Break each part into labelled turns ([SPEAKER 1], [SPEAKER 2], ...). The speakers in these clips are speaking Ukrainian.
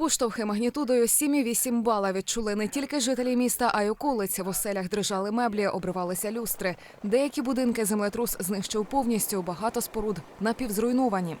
[SPEAKER 1] Поштовхи магнітудою 7,8 бала відчули не тільки жителі міста, а й околиць. В оселях дрижали меблі, обривалися люстри. Деякі будинки землетрус знищив повністю, багато споруд напівзруйновані.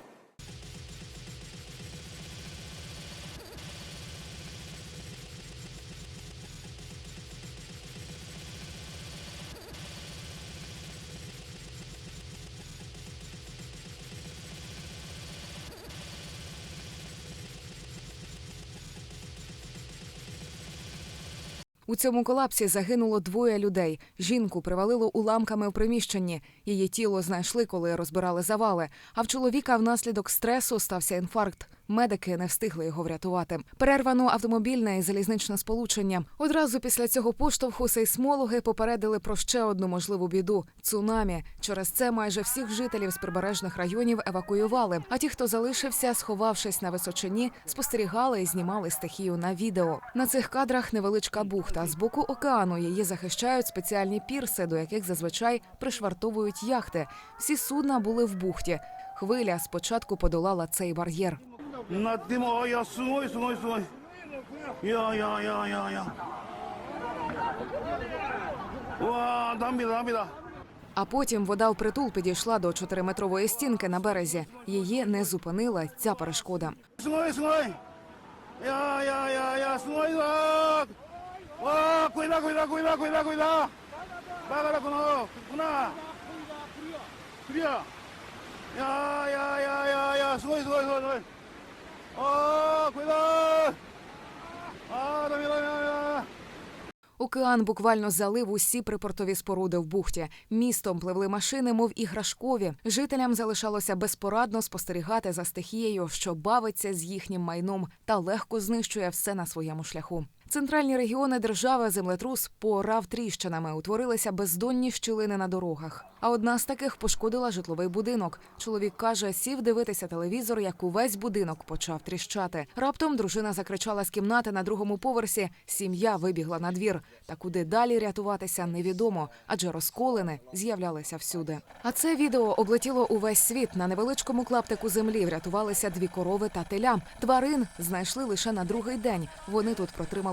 [SPEAKER 1] У цьому колапсі загинуло двоє людей. Жінку привалило уламками у приміщенні. Її тіло знайшли, коли розбирали завали. А в чоловіка внаслідок стресу стався інфаркт. Медики не встигли його врятувати. Перервано автомобільне і залізничне сполучення. Одразу після цього поштовху сейсмологи попередили про ще одну можливу біду цунамі. Через це майже всіх жителів з прибережних районів евакуювали. А ті, хто залишився, сховавшись на височині, спостерігали і знімали стихію на відео. На цих кадрах невеличка бухта. З боку океану її захищають спеціальні пірси, до яких зазвичай пришвартовують яхти. Всі судна були в бухті. Хвиля спочатку подолала цей бар'єр.
[SPEAKER 2] なってもいやすごいすごいすごいいやいやいやいやいやうわーダメだダメだ
[SPEAKER 1] А потім вода впритул підійшла до чотириметрової стінки на березі. Її не зупинила ця перешкода.
[SPEAKER 2] すごいすごいいやいやいやいやすごいぞーわあこれだこれだ
[SPEAKER 1] Океан буквально залив усі припортові споруди в бухті. Містом пливли машини, мов іграшкові. Жителям залишалося безпорадно спостерігати за стихією, що бавиться з їхнім майном та легко знищує все на своєму шляху. Центральні регіони держави землетрус поорав тріщинами, утворилися бездонні щілини на дорогах. А одна з таких пошкодила житловий будинок. Чоловік каже, сів дивитися телевізор, як увесь будинок почав тріщати. Раптом дружина закричала з кімнати на другому поверсі. Сім'я вибігла на двір. Та куди далі рятуватися невідомо, адже розколини з'являлися всюди. А це відео облетіло увесь світ. На невеличкому клаптику землі врятувалися дві корови та теля. Тварин знайшли лише на другий день. Вони тут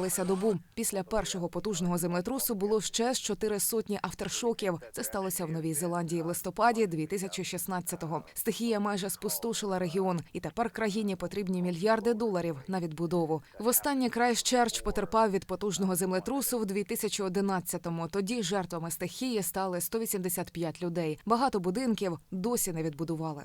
[SPEAKER 1] протрималися добу. Після першого потужного землетрусу було ще з чотири сотні авторшоків. Це сталося в Новій Зеландії в листопаді 2016-го. Стихія майже спустошила регіон, і тепер країні потрібні мільярди доларів на відбудову. Востаннє Крайстчерч потерпав від потужного землетрусу в 2011-му. Тоді жертвами стихії стали 185 людей. Багато будинків досі не відбудували.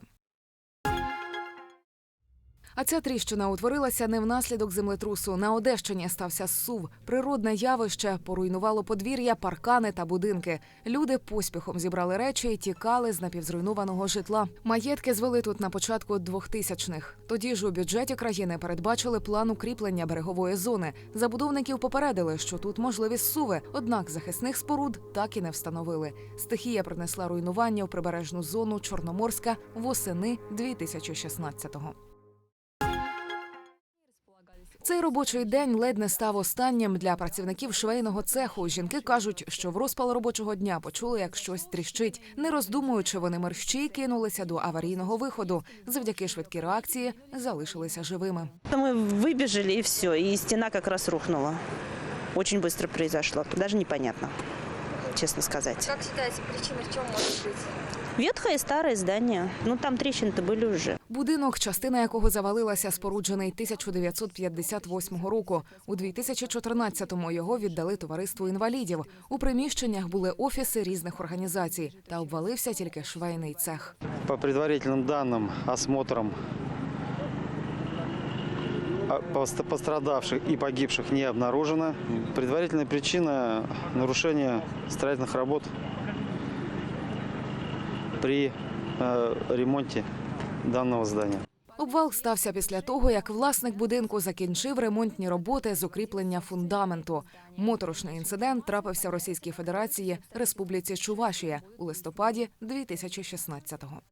[SPEAKER 1] А ця тріщина утворилася не внаслідок землетрусу. На Одещині стався сув. Природне явище поруйнувало подвір'я, паркани та будинки. Люди поспіхом зібрали речі і тікали з напівзруйнованого житла. Маєтки звели тут на початку 2000-х. Тоді ж у бюджеті країни передбачили план укріплення берегової зони. Забудовників попередили, що тут можливі суви, однак захисних споруд так і не встановили. Стихія принесла руйнування у прибережну зону Чорноморська восени 2016-го. Цей робочий день ледь не став останнім для працівників швейного цеху. Жінки кажуть, що в розпал робочого дня почули, як щось тріщить. Не роздумуючи, вони мерщій кинулися до аварійного виходу. Завдяки швидкій реакції залишилися живими.
[SPEAKER 3] Мы выбежали и все, и стена как раз рухнула. Очень быстро произошло, даже непонятно, честно сказать.
[SPEAKER 4] Как считаете, причина в чем может быть?
[SPEAKER 3] Ветхое и старое здание, ну там трещины-то были уже.
[SPEAKER 1] Будинок, частина якого завалилася, споруджений 1958 року. У 2014-му його віддали товариству інвалідів. У приміщеннях були офіси різних організацій, та обвалився тільки швейний цех.
[SPEAKER 5] По предварительным данным, осмотром а, пост- пострадавших и погибших не обнаружено. Предварительная причина – нарушение строительных работ при ремонті даного здання.
[SPEAKER 1] Обвал стався після того, як власник будинку закінчив ремонтні роботи з укріплення фундаменту. Моторошний інцидент трапився в Російській Федерації Республіці Чувашія у листопаді 2016-го.